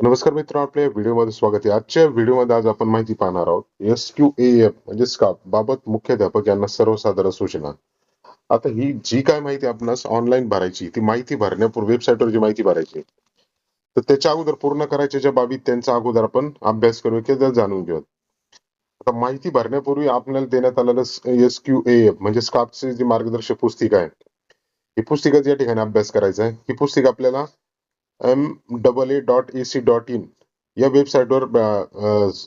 नमस्कार मित्र आपल्या व्हिडिओमध्ये स्वागत आहे. आजच्या व्हिडिओमध्ये आज आपण माहिती पाहणार आहोत एस क्यू ए एफ म्हणजे स्काप बाबत मुख्याध्यापक यांना सर्वसाधारण सूचना. आता ही जी काय माहिती आपणास ऑनलाईन भरायची ती माहिती भरण्यापूर्वी वेबसाईटवर जी माहिती भरायची तर त्याच्या अगोदर पूर्ण करायच्या ज्या बाबी त्यांचा अगोदर आपण अभ्यास करू किंवा जाणून घेऊ आता माहिती भरण्यापूर्वी आपल्याला देण्यात आलेलं एस क्यू ए एफ म्हणजे स्कापची जी मार्गदर्शक पुस्तिका आहे ही पुस्तिकाच या ठिकाणी अभ्यास करायचा आहे. ही पुस्तिका आपल्याला M double A dot A C dot in या वेबसाईटवर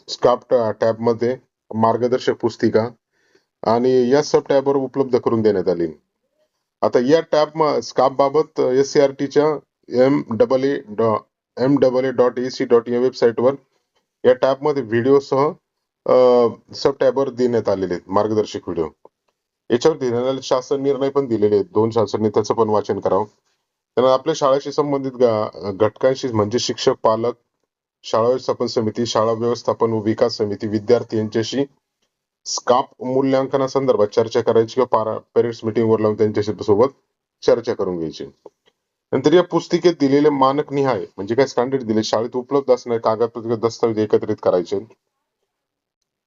स्काप टॅबमध्ये मार्गदर्शक पुस्तिका आणि या सब टॅबवर उपलब्ध करून देण्यात आली. आता या टॅब स्काफ बाबत एस सी आर टीच्या M double A M double A dot A C dot या वेबसाईटवर या टॅबमध्ये व्हिडिओसह सब टॅबवर देण्यात आलेले आहेत मार्गदर्शक व्हिडिओ याच्यावर देण्यात शासन निर्णय पण दिलेले आहेत. दोन शासनाने त्याचं पण वाचन करावं. त्यांना आपल्या शाळेशी संबंधित घटकांशी म्हणजे शिक्षक पालक शाळा व्यवस्थापन समिती शाळा व्यवस्थापन व विकास समिती विद्यार्थी यांच्याशी स्काप मूल्यांकनासंदर्भात चर्चा करायची किंवा पेरेंट्स मीटिंगवर लावून त्यांच्याशी सोबत चर्चा करून घ्यायची. नंतर या पुस्तिकेत दिलेले मानक निहाय म्हणजे काय स्टँडर्ड दिले शाळेत उपलब्ध असणारे कागदपत्र दस्तावेज एकत्रित करायचे.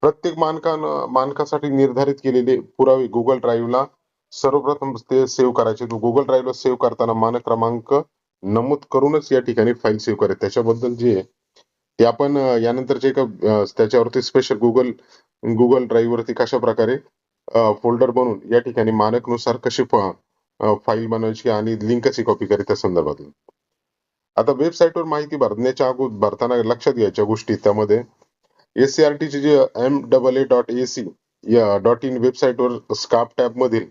प्रत्येक मानकान मानकासाठी निर्धारित केलेले पुरावे गुगल ड्राईव्हला सर्वप्रथम ते सेव्ह करायचे. गुगल ड्राईव्हला सेव्ह करताना मानक क्रमांक नमूद करूनच या ठिकाणी फाईल सेव्ह करायची त्याच्याबद्दल जे ते आपण अं, यानंतरचे त्याच्यावरती स्पेशल गुगल गुगल ड्राईव्ह वरती कशा प्रकारे फोल्डर बनवून या ठिकाणी मानकनुसार कशी फाईल बनवायची आणि लिंक कशी कॉपी करायची त्या संदर्भात आता वेबसाईटवर माहिती भरण्याच्या अगोदर भरताना लक्षात घ्यायच्या गोष्टी त्यामध्ये एससीआरटी ची जे M double A dot A C या डॉट इन वेबसाईटवर स्काप टॅब मधील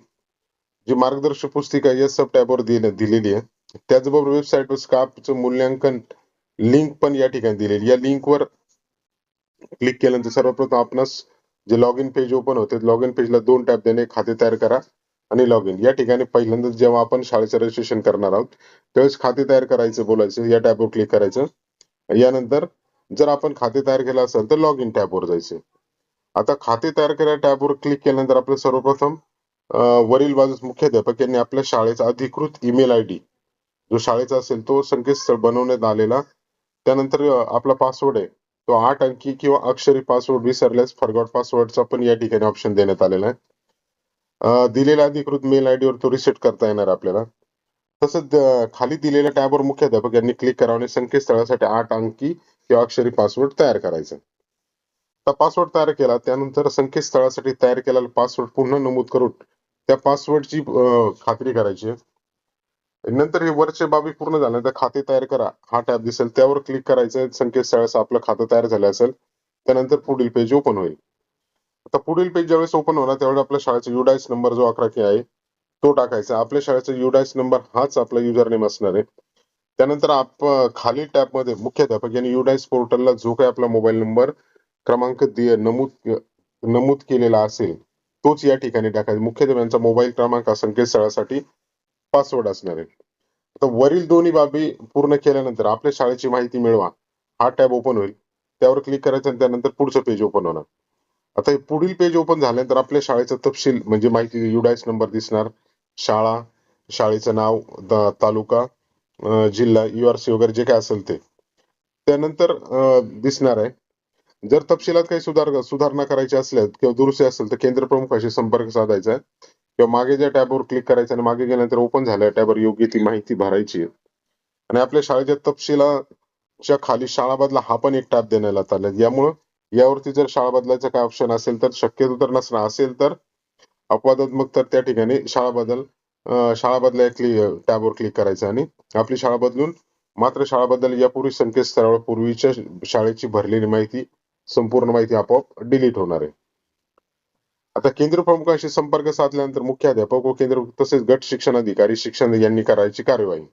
जी मार्गदर्शक पुस्तिका या सब टॅबवर दिलेली आहे. त्याचबरोबर वेबसाईटवर स्कापचं मूल्यांकन लिंक पण या ठिकाणी दिलेली या लिंकवर क्लिक केल्यानंतर सर्वप्रथम आपणास जे लॉग इन पेज ओपन होते लॉग इन पेजला दोन टॅब देणे खाते तयार करा आणि लॉग इन या ठिकाणी पहिल्यांदा जेव्हा आपण शाळेचं रजिस्ट्रेशन करणार आहोत त्यावेळेस खाते तयार करायचं बोलायचं या टॅबवर क्लिक करायचं. यानंतर जर आपण खाते तयार केलं असेल तर लॉग इन टॅबवर जायचं आता खाते तयार करा टॅबवर क्लिक केल्यानंतर आपलं सर्वप्रथम वरील बाजूस मुख्याध्यापक यांनी आपल्या शाळेचा अधिकृत ईमेल आय डी जो शाळेचा असेल तो संकेतस्थळ बनवण्यात आलेला. त्यानंतर आपला पासवर्ड आहे. तो आठ अंकी किंवा अक्षरी पासवर्ड विसरल्यास फॉरगॉट पासवर्डचा पण या ठिकाणी ऑप्शन देण्यात आलेला आहे. दिलेल्या अधिकृत मेल आयडी वर तो रिसेट करता येणार आपल्याला. तसंच खाली दिलेल्या टॅबवर मुख्याध्यापक यांनी क्लिक करावं आणि संकेतस्थळासाठी आठ अंकी किंवा अक्षरी पासवर्ड तयार करायचा. तर पासवर्ड तयार केला त्यानंतर संकेतस्थळासाठी तयार केलेला पासवर्ड पुन्हा नमूद करून त्या पासवर्डची खात्री करायची आहे. नंतर हे वरचे बाबी पूर्ण झाल्यानंतर खाते तयार करा. हा टॅब दिसेल त्यावर क्लिक करायचं संकेतस्थळाचं आपलं खातं तयार झालं असेल त्यानंतर पुढील पेज ओपन होईल. आता पुढील पेज ज्यावेळेस ओपन होणार त्यावेळेस आपल्या शाळेचा युडायस नंबर जो अकरा के आहे तो टाकायचा. आपल्या शाळेचा युडायस नंबर हाच आपला युजर नेम असणार आहे. त्यानंतर आप खाली टॅबमध्ये मुख्याध्यापक यांनी युडायस पोर्टलला जो काही आपला मोबाईल नंबर क्रमांक नमूद नमूद केलेला असेल तोच या ठिकाणी टाकायचा. मुख्याध्यापकांचा मोबाईल क्रमांक हा संकेतस्थळासाठी पासवर्ड असणार आहे. आता वरील दोन्ही बाबी पूर्ण केल्यानंतर आपल्या शाळेची माहिती मिळवा. हा टॅब ओपन होईल. त्यावर क्लिक करायचं आणि त्यानंतर पुढचं पेज ओपन होणार. आता हे पुढील पेज ओपन झाल्यानंतर आपल्या शाळेचा तपशील म्हणजे माहिती युडायस नंबर दिसणार. शाळा शाळेचं नाव तालुका जिल्हा युआरसी वगैरे जे काय असेल ते. त्यानंतर दिसणार आहे. जर तपशिलात काही सुधार सुधारणा करायची असल्यास किंवा दुरुस्ती असेल तर केंद्र प्रमुखाशी संपर्क साधायचा आहे. किंवा मागे ज्या टॅबवर क्लिक करायचं आणि मागे गेल्यानंतर ओपन झाल्या टॅबवर योग्य ती माहिती भरायची आहे. आणि आपल्या शाळेच्या तपशिलाच्या खाली शाळा बदला हा पण एक टॅब देण्यात आला. यामुळं यावरती जर शाळा बदलायचा काय ऑप्शन असेल तर शक्यतो तर नसणार असेल तर अपवादात्मक तर त्या ठिकाणी शाळा बदल शाळा बदला टॅबवर क्लिक करायचं आणि आपली शाळा बदलून मात्र शाळा बदल यापूर्वी संकेतस्थळावर पूर्वीच्या शाळेची भरलेली माहिती संपूर्ण माहिती आपोआप डिलीट होणार आहे. आता केंद्र प्रमुखांशी संपर्क साधल्यानंतर मुख्याध्यापक व केंद्र तसेच गट शिक्षण अधिकारी शिक्षण यांनी करायची कार्यवाही.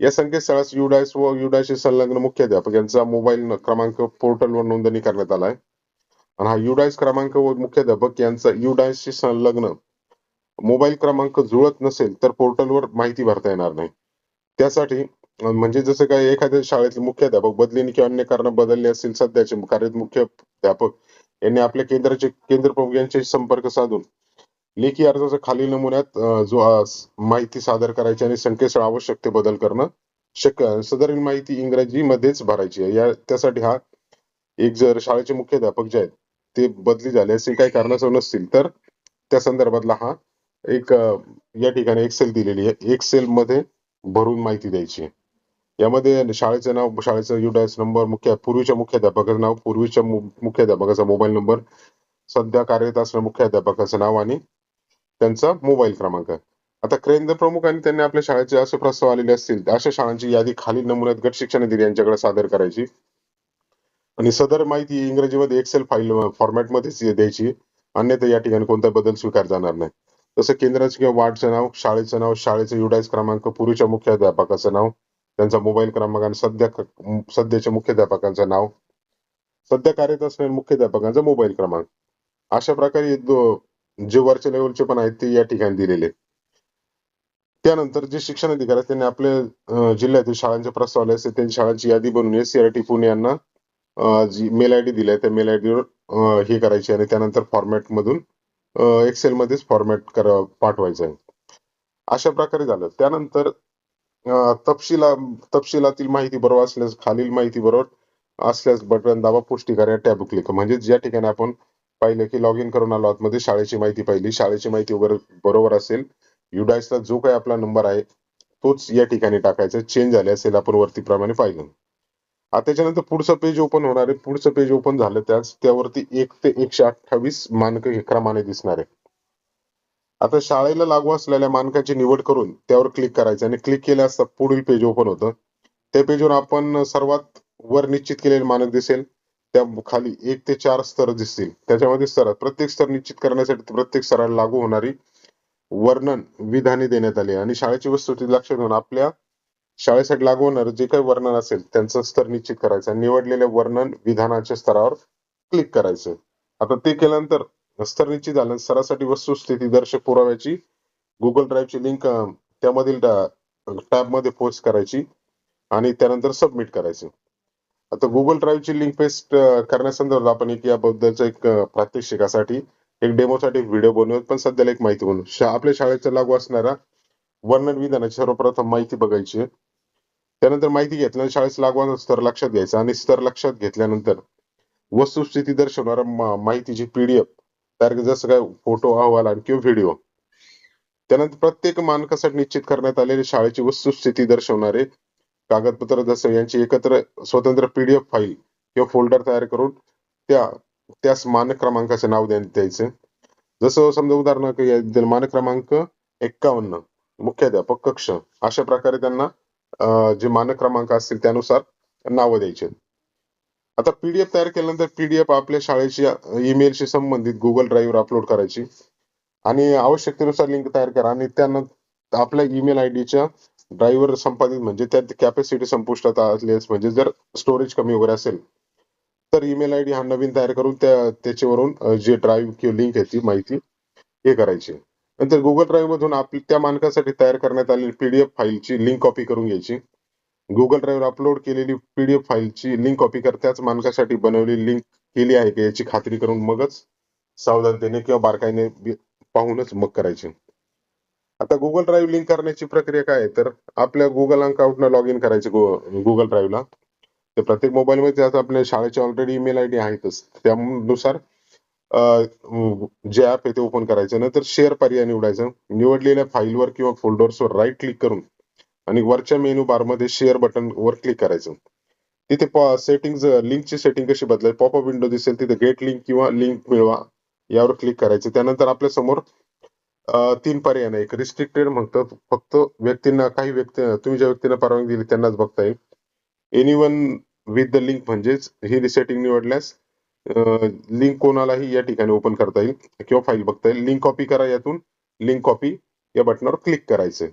या संकेतस्थळास युडायस व युडायशी संलग्न मुख्याध्यापक यांचा मोबाईल क्रमांक पोर्टलवर नोंदणी करण्यात आलाय. आणि हा युडायस क्रमांक व मुख्याध्यापक यांचा युडायसशी संलग्न मोबाईल क्रमांक जुळत नसेल तर पोर्टलवर माहिती भरता येणार नाही. त्यासाठी म्हणजे जसं काय एखाद्या शाळेतले मुख्याध्यापक बदलीने किंवा अन्य कारण बदलले असतील सध्याचे कार्यरत मुख्याध्यापक यांनी आपल्या केंद्राचे केंद्र प्रमुख यांच्याशी संपर्क साधून लेखी अर्जाचा खालील नमुन्यात जो माहिती सादर करायची आणि संकेतस्थळ आवश्यक ते बदल करणं शक्य सदरील माहिती इंग्रजीमध्येच भरायची आहे या त्यासाठी हा एक जर शाळेचे मुख्याध्यापक जे आहेत ते बदली झाले असेल काही कारणाचं नसतील तर त्या संदर्भातला हा एक या ठिकाणी एक्सेल दिलेली आहे एक्सेल मध्ये भरून माहिती द्यायची आहे. यामध्ये शाळेचं नाव शाळेचं युडायस नंबर मुख्य पूर्वीच्या मुख्याध्यापकाचं नाव पूर्वीच्या मुख्याध्यापकाचा मोबाईल नंबर सध्या कार्यरत असणाऱ्या मुख्याध्यापकाचं नाव आणि त्यांचा मोबाईल क्रमांक. आता केंद्र प्रमुख आणि त्यांनी आपल्या शाळेचे असे प्रस्ताव आलेले असतील अशा शाळांची यादी खालील नमुन्यात गट शिक्षण अधिकारी यांच्याकडे सादर करायची. आणि सदर माहिती इंग्रजीमध्ये एक्सेल फाईल फॉर्मॅटमध्येच द्यायची. अन्यथा या ठिकाणी कोणता बदल स्वीकार जाणार नाही. तसं केंद्राचं किंवा वार्डचं नाव शाळेचं नाव शाळेचं युडायस क्रमांक पूर्वीच्या मुख्याध्यापकाचं नाव त्यांचा मोबाईल क्रमांक आणि सध्या सध्याच्या मुख्याध्यापकांचं नाव. सध्या कार्यरत असणाऱ्या मुख्याध्यापकांचा मोबाईल क्रमांक. अशा प्रकारे जे वरच्या लेवलचे पण आहेत ते या ठिकाणी दिलेले त्यानंतर जे शिक्षण अधिकारी आहेत त्यांनी आपल्या जिल्ह्यातील शाळांचे प्रस्ताव आले असते. त्यांची शाळांची यादी बनवून एससीआरटी पुणे यांना जी मेल आयडी दिलाय त्या मेल आयडीवर हे करायची आणि त्यानंतर फॉर्मॅट मधून एक्सेल मध्येच फॉर्मॅट करा पाठवायचं आहे. अशा प्रकारे झालं. त्यानंतर तपशिला तपशिलातील माहिती बरोबर असल्यास खालील माहिती बरोबर असल्यास बटन दाबा पुष्टी करा टॅब क्लिक म्हणजे ज्या ठिकाणी आपण पाहिलं की लॉग इन करून आलो आतमध्ये शाळेची माहिती पाहिली. शाळेची माहिती वगैरे बरोबर असेल युडायसला जो काही आपला नंबर आहे तोच या ठिकाणी टाकायचा. चेंज झाले असेल आपण वरती प्रमाणे पाहिलं. आता त्याच्यानंतर पुढचं पेज ओपन होणार आहे. पुढचं पेज ओपन झालं त्याच त्यावरती एक ते एकशे अठ्ठावीस मानक हे क्रमाने दिसणार आहे. आता शाळेला लागू असलेल्या मानकाची निवड करून त्यावर क्लिक करायचं. आणि क्लिक केल्या असता पुढील पेज ओपन होतं. त्या पेजवर आपण सर्वात वर निश्चित केलेले मानक दिसेल. त्या खाली एक ते चार स्तर दिसतील. त्याच्यामध्ये स्तर प्रत्येक स्तर निश्चित करण्यासाठी प्रत्येक स्तराला लागू होणारी वर्णन विधाने देण्यात आली. आणि शाळेची वस्तुस्थिती लक्षात घेऊन आपल्या शाळेसाठी लागू होणार जे काही वर्णन असेल त्यांचं स्तर निश्चित करायचं. आणि निवडलेल्या वर्णन विधानाच्या स्तरावर क्लिक करायचं. आता ते केल्यानंतर स्तर निश्चित झालं. स्तरासाठी वस्तुस्थिती दर्शक पुराव्याची. गुगल ड्राईव्हची लिंक त्यामधील टॅबमध्ये पोस्ट करायची आणि त्यानंतर सबमिट करायचं. आता गुगल ड्राईव्हची लिंक पेस्ट करण्यासंदर्भात आपण एक याबद्दलचं एक प्रात्यक्षिकासाठी एक डेमोसाठी व्हिडिओ बनवून पण सध्याला एक माहिती बनवू शा- आपल्या शाळेचा लागू असणारा वर्णन विधानाची सर्वप्रथम माहिती बघायची त्यानंतर माहिती घेतल्यानंतर शाळेचं लागू स्तर लक्षात घ्यायचा आणि स्तर लक्षात घेतल्यानंतर वस्तुस्थिती दर्शवणारा माहितीची पीडीएफ तयार जसं काय फोटो अहवाल आणि किंवा व्हिडिओ त्यानंतर प्रत्येक मानकासाठी निश्चित करण्यात आलेली शाळेची वस्तुस्थिती दर्शवणारे कागदपत्र जसं यांची एकत्र स्वतंत्र पीडीएफ फाईल किंवा फोल्डर तयार करून त्या त्यास मानक क्रमांकाचे नाव द्या- द्यायचे. जसं समजा उदाहरणार्थ मानक क्रमांक एक्कावन्न मुख्याध्यापक कक्ष. अशा प्रकारे त्यांना जे मानक क्रमांक असतील त्यानुसार नावं द्यायचे. आता पीडीएफ तयार केल्यानंतर पीडीएफ आपल्या शाळेच्या ईमेलशी संबंधित गुगल ड्राईव्हवर अपलोड करायची. आणि आवश्यकतेनुसार लिंक तयार करा. आणि त्यानंतर आपल्या ईमेल आयडीच्या ड्राईव्हर संपादित म्हणजे त्यात कॅपॅसिटी संपुष्टात असल्यास म्हणजे जर स्टोरेज कमी वगैरे असेल तर ईमेल आयडी हा नवीन तयार करून त्या त्याच्यावरून जे ड्राईव्ह किंवा लिंक आहे ती माहिती हे करायची. नंतर गुगल ड्राईव्ह मधून आपली त्या मानकासाठी तयार करण्यात आलेली पीडीएफ फाईलची लिंक कॉपी करून घ्यायची. गुगल ड्राईव्हवर अपलोड केलेली पीडीएफ फाईलची लिंक कॉपी करताच मानकासाठी बनवलेली लिंक केली आहे का याची खात्री करून मगच सावधानतेने किंवा बारकाईने पाहूनच मग करायची. आता गुगल ड्राईव्ह लिंक करण्याची प्रक्रिया काय आहे? तर आपल्या गुगल अकाउंटनं लॉग इन करायचं गुगल ड्राईव्हला तर प्रत्येक मोबाईलमध्ये आता आपल्या शाळेचे ऑलरेडी ईमेल आयडी आहेतच. त्यानुसार जे ऍप आहे ते ओपन करायचं. नंतर शेअर पर्याय निवडायचं. निवडलेल्या फाईलवर किंवा फोल्डर्सवर राईट क्लिक करून आणि वरच्या मेनू बारमध्ये शेअर बटन वर क्लिक करायचं. तिथे सेटिंग लिंकची सेटिंग कशी बदलाय पॉपअप विंडो दिसेल तिथे गेट लिंक किंवा लिंक मिळवा यावर क्लिक करायचं. त्यानंतर आपल्यासमोर तीन पर्याय नाही एक रिस्ट्रिक्टेड म्हणतो. फक्त व्यक्तींना काही व्यक्ती तुम्ही ज्या व्यक्तींना परवानगी दिली त्यांनाच बघता येईल. Anyone with the link म्हणजेच ही सेटिंग निवडल्यास लिंक कोणालाही या ठिकाणी ओपन करता येईल किंवा फाईल बघता येईल. लिंक कॉपी करा यातून. लिंक कॉपी या बटनावर क्लिक करायचं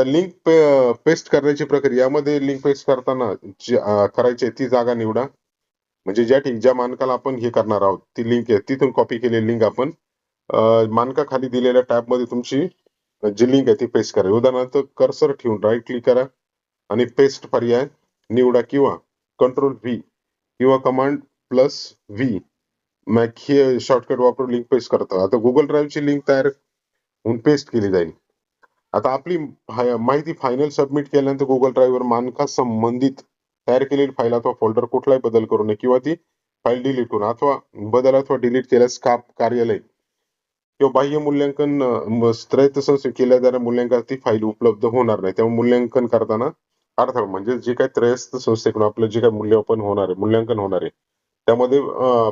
तर लिंक पेस्ट करण्याची प्रक्रिया यामध्ये लिंक पेस्ट करताना करायची आहे ती जागा निवडा. म्हणजे ज्या ठिक ज्या मानकाला आपण हे करणार आहोत ती लिंक आहे. तिथून कॉपी केलेली लिंक आपण मानकाखाली दिलेल्या टॅबमध्ये तुमची जी लिंक आहे ती पेस्ट करा. उदाहरणार्थ कर्सर ठेवून राईट क्लिक करा आणि पेस्ट पर्याय निवडा किंवा कंट्रोल व्ही किंवा कमांड प्लस व्ही मॅक हे शॉर्टकट वापरून लिंक पेस्ट करतो. आता गुगल ड्राईव्हची लिंक तयार होऊन पेस्ट केली जाईल. आता आपली माहिती फायनल सबमिट केल्यानंतर गुगल ड्राईव्हवर मानका संबंधित तयार केलेली फाईल अथवा फोल्डर कुठलाही बदल करू नये किंवा ती फाईल डिलीट होऊन अथवा बदल अथवा डिलीट केल्यास काप कार्यालय किंवा बाह्य मूल्यांकन अं, स्त्रैत संस्थे केल्या जाणाऱ्या ती फाईल उपलब्ध होणार नाही. त्यामुळे मूल्यांकन करताना अर्थात म्हणजे जे काही त्रयस्थ संस्थेकडून आपलं जे काही मूल्यमापन होणार आहे मूल्यांकन होणार आहे त्यामध्ये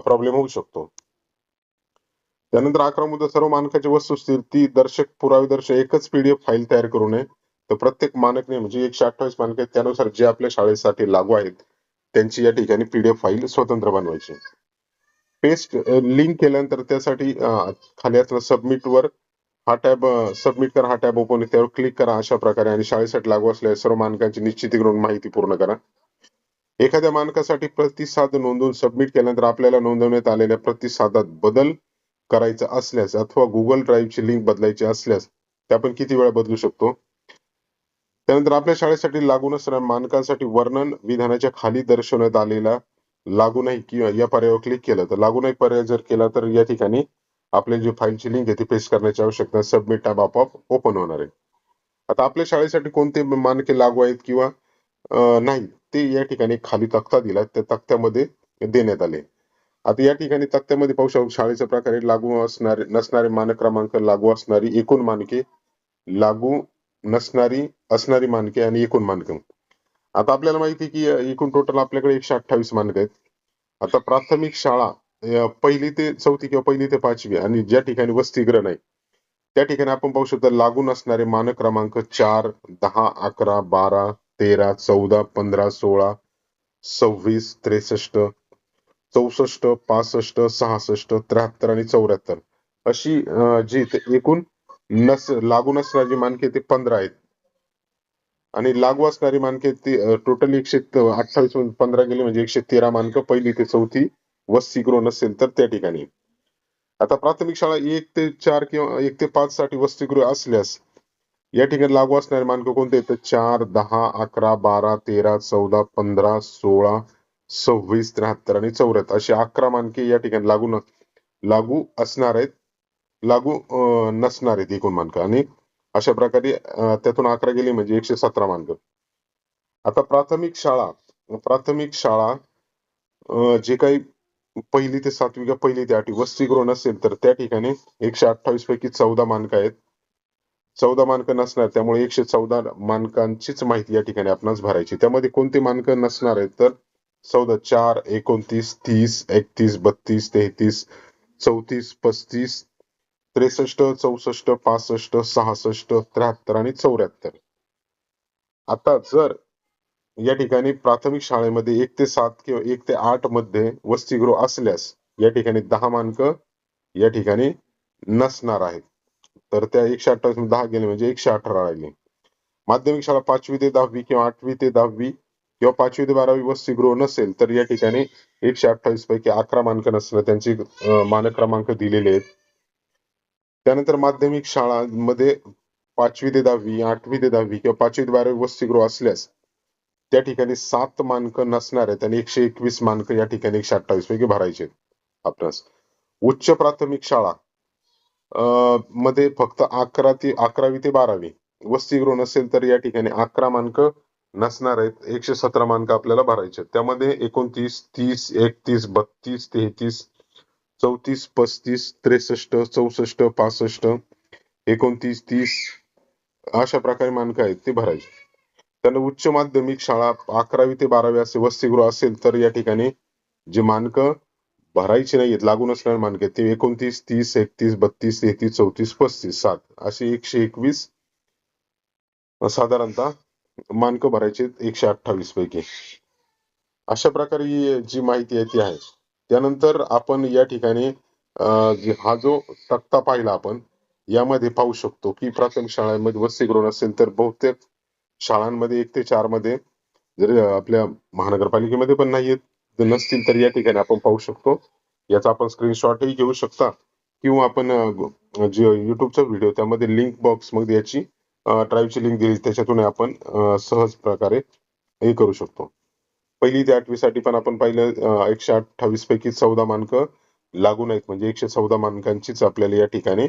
प्रॉब्लेम होऊ शकतो. त्यानंतर अकरा मुद्दा सर्व मानकाची वस्तुस्थिती दर्शक पुरावे दर्शक एकच पीडीएफ फाईल तयार करू नये तर प्रत्येक मानक नियम म्हणजे एकशे अठ्ठावीस मानक आहेत त्यानुसार जे आपल्या शाळेसाठी लागू आहेत त्यांची या ठिकाणी पीडीएफ फाईल स्वतंत्र बनवायची पेस्ट लिंक केल्यानंतर त्यासाठी खाली असलेला सबमिट वर हा टॅब सबमिट करा हा टॅब ओपन त्यावर क्लिक करा अशा प्रकारे आणि शाळेसाठी लागू असलेल्या सर्व मानकांची निश्चिती करून माहिती पूर्ण करा. एखाद्या मानकासाठी प्रतिसाद नोंदवून सबमिट केल्यानंतर आपल्याला नोंदवण्यात आलेल्या प्रतिसादात बदल करायचा असल्यास अथवा गुगल ड्राईव्हची लिंक बदलायची असल्यास ते आपण किती वेळा बदलू शकतो? त्यानंतर आपल्या शाळेसाठी लागू नसणाऱ्या मानकांसाठी वर्णन विधानाच्या खाली दर्शवण्यात आलेला लागू नाही किंवा या पर्यायावर क्लिक केलं तर लागू नाही पर्याय जर केला तर या ठिकाणी आपल्या जी फाईलची लिंक आहे ती पेस्ट करण्याची आवश्यकता सबमिट टॅब आपोआप ओपन होणार आहे. आता आपल्या शाळेसाठी कोणते मानके लागू आहेत किंवा नाही ते या ठिकाणी खाली तक्ता दिला त्या तक्त्यामध्ये देण्यात आले. आता या ठिकाणी तक्त्यामध्ये पाहू शकतो शाळेच्या प्रकारे लागू असणारे नसणारे मानक क्रमांक लागू असणारी एकूण मानके लागू नसणारी असणारी मानके आणि एकूण मानक. आता आपल्याला माहिती आहे की एकूण टोटल आपल्याकडे एकशे अठ्ठावीस मानक आहेत. आता प्राथमिक शाळा पहिली ते चौथी किंवा पहिली ते पाचवी आणि ज्या ठिकाणी वसतिगृह नाही त्या ठिकाणी आपण पाहू शकतो लागू नसणारे मानक क्रमांक चार दहा अकरा बारा तेरा चौदा पंधरा सोळा सव्वीस त्रेसष्ट चौसष्ट पासष्ट सहासष्ट त्र्याहत्तर आणि चौऱ्याहत्तर. अशी जी एकूण नस लागू नसणारी मानके ते पंधरा आहेत. आणि लागू असणारी मानके ते टोटल एकशे अठ्ठावीस म्हणजे पंधरा गेले म्हणजे एकशे तेरा मानक पहिली ते चौथी वसतिगृह नसेल तर त्या ठिकाणी. आता प्राथमिक शाळा एक ते चार किंवा एक ते पाच साठी वसतिगृह असल्यास या ठिकाणी लागू असणारे मानक कोणते आहेत? तर चार दहा अकरा बारा तेरा चौदा पंधरा सोळा सव्वीस त्र्याहत्तर आणि चौऱ्याहत्तर अशी अकरा मानके या ठिकाणी लागू न लागू असणार आहेत. लागू नसणार आहेत एकूण मानक. आणि अशा प्रकारे त्यातून अकरा गेली म्हणजे एकशे सतरा मानक. आता प्राथमिक शाळा प्राथमिक शाळा जे काही पहिली ते सातवी किंवा पहिली ते आठवी वसतिगृह नसेल तर त्या ठिकाणी एकशे अठ्ठावीस पैकी चौदा मानक आहेत. चौदा मानक नसणार त्यामुळे एकशे चौदा मानकांचीच माहिती या ठिकाणी आपणास भरायची त्यामध्ये कोणते मानक नसणार आहेत तर चौदा चार एकोणतीस तीस एकतीस बत्तीस तेहतीस चौतीस पस्तीस त्रेसष्ट चौसष्ट पासष्ट सहासष्ट त्र्याहत्तर आणि चौऱ्याहत्तर. आता जर या ठिकाणी प्राथमिक शाळेमध्ये एक ते सात किंवा एक ते आठमध्ये वसतिगृह असल्यास या ठिकाणी दहा मानक या ठिकाणी नसणार आहेत. तर त्या एकशे अठ्ठावीस दहा गेले म्हणजे एकशे अठरा राहिले. माध्यमिक शाळा पाचवी ते दहावी किंवा आठवी ते दहावी किंवा पाचवी ते बारावी वसतिगृह नसेल तर या ठिकाणी एकशे अठ्ठावीस पैकी अकरा मानक नसणं त्यांचे मानक क्रमांक दिलेले आहेत. त्यानंतर माध्यमिक शाळांमध्ये पाचवी ते दहावी आठवी ते दहावी किंवा पाचवी ते बारावी वसतिगृह असल्यास त्या ठिकाणी सात मानक नसणार आहेत आणि एकशे एकवीस मानक या ठिकाणी एकशे अठ्ठावीस पैकी भरायचे आपणास. उच्च प्राथमिक शाळा अं, मध्ये फक्त अकरा ते अकरावी ते बारावी वसतिगृह नसेल तर या ठिकाणी अकरा मानक नसणार आहेत. एकशे सतरा मानक आपल्याला भरायचे त्यामध्ये एकोणतीस तीस एकतीस बत्तीस तेहतीस चौतीस पस्तीस त्रेसष्ट चौसष्ट पासष्ट एकोणतीस तीस अशा प्रकारे मानक आहेत ते भरायचे त्यांना उच्च माध्यमिक शाळा अकरावी ते बारावी असे वसतिगृह असेल तर या ठिकाणी जे मानक भरायचे नाहीयेत लागू नसणारे मानक आहेत ते एकोणतीस तीस एकतीस बत्तीस तेहतीस चौतीस पस्तीस सात असे एकशे एकवीस साधारणतः मानक भरायचे एकशे अठ्ठावीस पैकी. अशा प्रकारे जी माहिती आहे ती आहे. त्यानंतर आपण या ठिकाणी हा जो तक्ता पाहिला आपण यामध्ये पाहू शकतो की प्राथमिक शाळांमध्ये वसतिगृह नसेल तर बहुतेक शाळांमध्ये एक ते चारमध्ये जर आपल्या महानगरपालिकेमध्ये पण नाहीयेत जर नसतील तर या ठिकाणी आपण पाहू शकतो. याचा आपण स्क्रीनशॉटही घेऊ शकता. किंवा आपण जे युट्यूबचा व्हिडिओ त्यामध्ये लिंक बॉक्समध्ये याची ड्राईव्हची लिंक दिली त्याच्यातून आपण सहज प्रकारे हे करू शकतो. पहिली ते आठवी साठी पण आपण पाहिलं एकशे अठ्ठावीस पैकी चौदा मानक लागू नाहीत म्हणजे एकशे चौदा मानकांचीच आपल्याला या ठिकाणी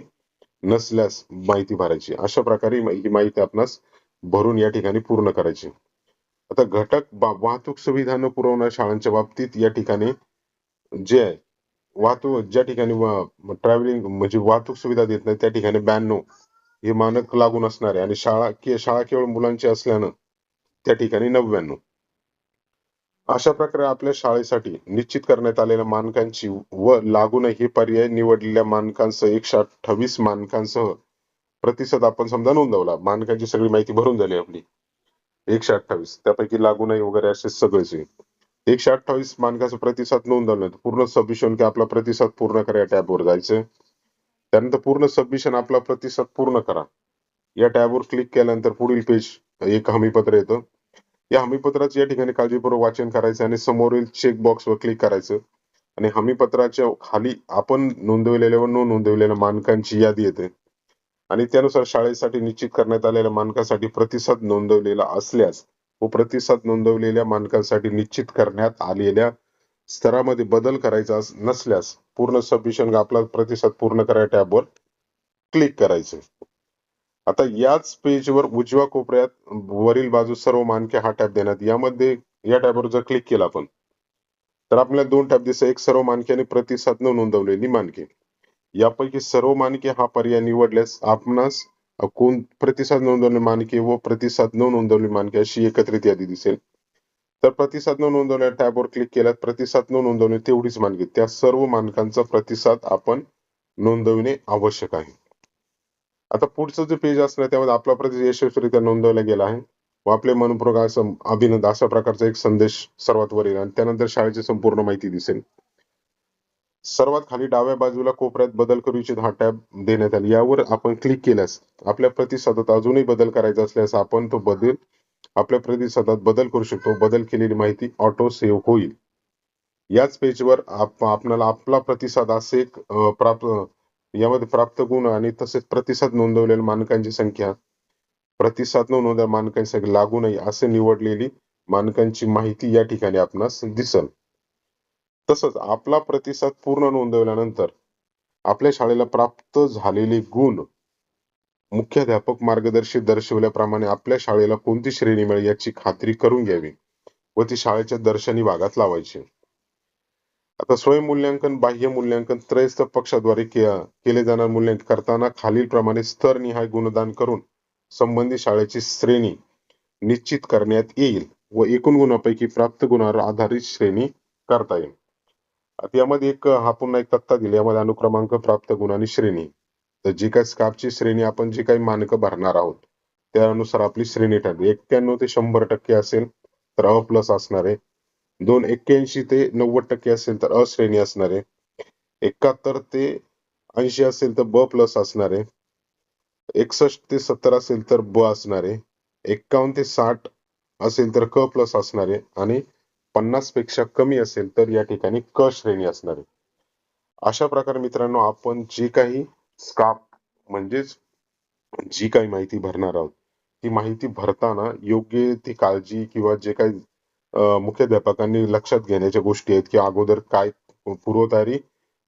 नसल्यास माहिती भरायची. अशा प्रकारे ही माहिती आपणास भरून या ठिकाणी पूर्ण करायची. आता घटक वाहतूक सुविधा न पुरवणाऱ्या शाळांच्या बाबतीत या ठिकाणी जे आहे वाहतूक ज्या ठिकाणी ट्रॅव्हलिंग म्हणजे वाहतूक सुविधा देत नाही त्या ठिकाणी ब्याण्णव हे मानक लागून असणार आहे आणि शाळा के- शाळा केवळ मुलांची असल्यानं त्या ठिकाणी नव्याण्णव. अशा प्रकारे आपल्या शाळेसाठी निश्चित करण्यात आलेल्या मानकांची व लागू हे पर्याय निवडलेल्या मानकांसह एकशे अठ्ठावीस मानकांसह प्रतिसाद आपण समजा नोंदवला. मानकांची सगळी माहिती भरून झाली आपली. एकशे अठ्ठावीस. त्यापैकी लागू नाही वगैरे असे सगळेच एकशे अठ्ठावीस मानकाचा प्रतिसाद नोंदवला पूर्ण सबमिशन की आपला प्रतिसाद पूर्ण करा टॅबवर जायचं त्यानंतर पूर्ण सबमिशन आपला प्रतिसाद पूर्ण करा. या टॅबवर क्लिक केल्यानंतर पुढील पेज एक हमीपत्र येतं. या हमीपत्राचं या ठिकाणी काळजीपूर्वक वाचन करायचं आणि समोरील चेक बॉक्सवर क्लिक करायचं. आणि हमीपत्राच्या खाली आपण नोंदवलेल्या व न नोंदवलेल्या मानकांची यादी येते. आणि त्यानुसार शाळेसाठी निश्चित करण्यात आलेल्या मानकासाठी प्रतिसाद नोंदवलेला असल्यास व प्रतिसाद नोंदवलेल्या मानकांसाठी निश्चित करण्यात आलेल्या स्तरामध्ये बदल करायचा नसल्यास पूर्ण सबमिशन आपला प्रतिसाद पूर्ण करा टॅबवर क्लिक करायचे. आता याच पेजवर उजव्या कोपऱ्यात वरील बाजू सर्व मानके हा टॅब देण्यात यामध्ये या टॅबवर जर क्लिक केला आपण तर आपल्याला दोन टॅब दिसत एक सर्व मानके आणि प्रतिसाद न नोंदवलेली मानके. यापैकी सर्व मानके हा पर्याय निवडल्यास आपणास कोण प्रतिसाद नोंदवले मानके व प्रतिसाद न नोंदवली मानके अशी एकत्रित यादी दिसेल. तर प्रतिसाद न नोंदवलेल्या टॅबवर क्लिक केल्यास प्रतिसाद न नोंदवणे तेवढीच मानके त्या सर्व मानकांचा प्रतिसाद आपण नोंदवणे आवश्यक आहे. आता पुढचं जे पेज असणार त्यामध्ये आपला प्रतिसाद यशस्वीरित्या नोंदवला गेला आहे. व आपले मनपूर्वक असं अभिनंदन अशा प्रकारचा एक संदेश सर्वात वर येईल आणि त्यानंतर शाळेची संपूर्ण माहिती दिसेल. सर्वात खाली डाव्या बाजूला कोपऱ्यात बदल करू इच्छित हा टॅब देण्यात आला. यावर आपण क्लिक केल्यास आपल्या प्रतिसादात अजूनही बदल करायचा असल्यास आपण तो बदल आपल्या प्रतिसादात बदल करू शकतो बदल केलेली माहिती ऑटो सेव्ह होईल. याच पेजवर आप- आपल्याला आपला प्रतिसाद असे एक, प्राप्त यामध्ये प्राप्त गुण आणि तसेच प्रतिसाद नोंदवलेल्या मानकांची संख्या प्रतिसाद नोंदवलेल्या मानकांची संख्या लागू नाही असे निवडलेली मानकांची माहिती या ठिकाणी आपणास दिसल. तसंच आपला प्रतिसाद पूर्ण नोंदवल्यानंतर आपल्या शाळेला प्राप्त झालेले गुण मुख्याध्यापक मार्गदर्शित दर्शवल्याप्रमाणे आपल्या शाळेला कोणती श्रेणी मिळेल याची खात्री करून घ्यावी व ती शाळेच्या दर्शनी भागात लावायची. आता स्वयंमूल्यांकन बाह्य मूल्यांकन त्रयस्थ पक्षाद्वारे केले जाणारे मूल्यांकन करताना खालील प्रमाणे स्तरनिहाय गुणदान करून संबंधित शाळेची श्रेणी निश्चित करण्यात येईल व एकूण गुणापैकी प्राप्त गुणावर आधारित श्रेणी करता येईल. यामध्ये एक हा पुन्हा एक तक्ता दिला. यामध्ये अनुक्रमांक प्राप्त गुण आणि श्रेणी. तर जी काही स्काफची श्रेणी आपण जी काही मानकं भरणार आहोत त्यानुसार आपली श्रेणी ठरली. एक्क्याण्णव ते शंभर टक्के असेल तर अ प्लस असणार आहे. दोन एक्क्याऐंशी ते नव्वद टक्के असेल तर अ श्रेणी असणार आहे. एकाहत्तर ते ऐंशी असेल तर ब प्लस असणार आहे. एकसष्ट ते सत्तर असेल तर ब असणार आहे. एक्कावन्न ते साठ असेल तर क प्लस असणार आहे आणि पन्नासपेक्षा कमी असेल तर या ठिकाणी क श्रेणी असणार आहे. अशा प्रकारे मित्रांनो आपण जे काही स्काप म्हणजेच जी काही माहिती भरणार आहोत ती माहिती भरताना योग्य ती काळजी किंवा जे काही अं, मुख्याध्यापकांनी लक्षात घेण्याच्या गोष्टी आहेत की अगोदर काय पूर्वतयारी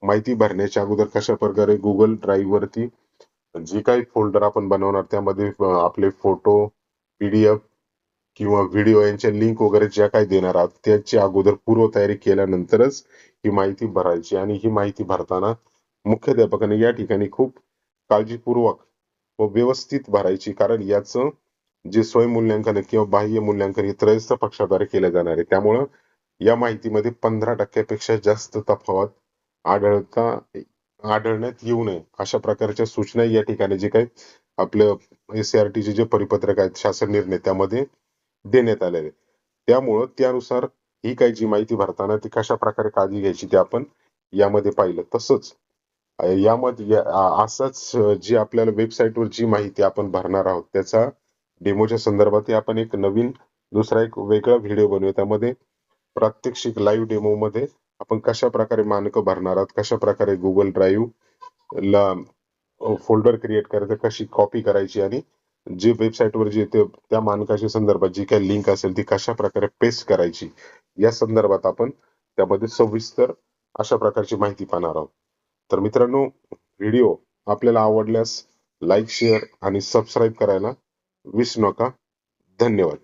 माहिती भरण्याच्या अगोदर कशा प्रकारे गुगल ड्राईव्ह वरती जे काही फोल्डर आपण बनवणार त्यामध्ये अं, आपले फोटो पीडीएफ किंवा व्हिडिओ यांच्या लिंक वगैरे ज्या काही देणार आहात त्याची अगोदर पूर्वतयारी केल्यानंतरच ही माहिती भरायची आणि ही माहिती भरताना मुख्याध्यापकाने या ठिकाणी खूप काळजीपूर्वक व व्यवस्थित भरायची. कारण याचं जे स्वयंमूल्यांकन मूल्यांकन किंवा बाह्य मूल्यांकन हे त्रयस्थ पक्षाद्वारे केले जाणार आहे. त्यामुळं या माहितीमध्ये पंधरा टक्क्यापेक्षा जास्त तफावत आढळता आढळण्यात येऊ नये. अशा प्रकारच्या सूचना या ठिकाणी जे काही आपलं एसआरटीचे जे परिपत्रक आहेत शासन निर्णय त्यामध्ये देण्यात आलेले त्यामुळं त्यानुसार ही काही जी माहिती भरताना ती कशा प्रकारे काळजी घ्यायची ते आपण यामध्ये पाहिलं. तसंच यामध्ये असाच जी आपल्याला वेबसाईटवर जी माहिती आपण भरणार आहोत त्याचा डेमोच्या संदर्भात आपण एक नवीन दुसरा एक वेगळा व्हिडिओ बनवूया. त्यामध्ये प्रात्यक्षिक लाईव्ह डेमो मध्ये आपण कशा प्रकारे मानकं भरणार आहोत कशा प्रकारे गुगल ड्राईव्ह ला फोल्डर क्रिएट करायचं कशी कॉपी करायची आणि जे वेबसाईटवर जे ते त्या मानकाच्या संदर्भात जी काही लिंक असेल ती कशा प्रकारे पेस्ट करायची या संदर्भात आपण त्यामध्ये सविस्तर अशा प्रकारची माहिती पाहणार आहोत. तर मित्रांनो व्हिडिओ आपल्याला आवडल्यास लाईक शेअर आणि सबस्क्राईब करायला विसरू नका. धन्यवाद.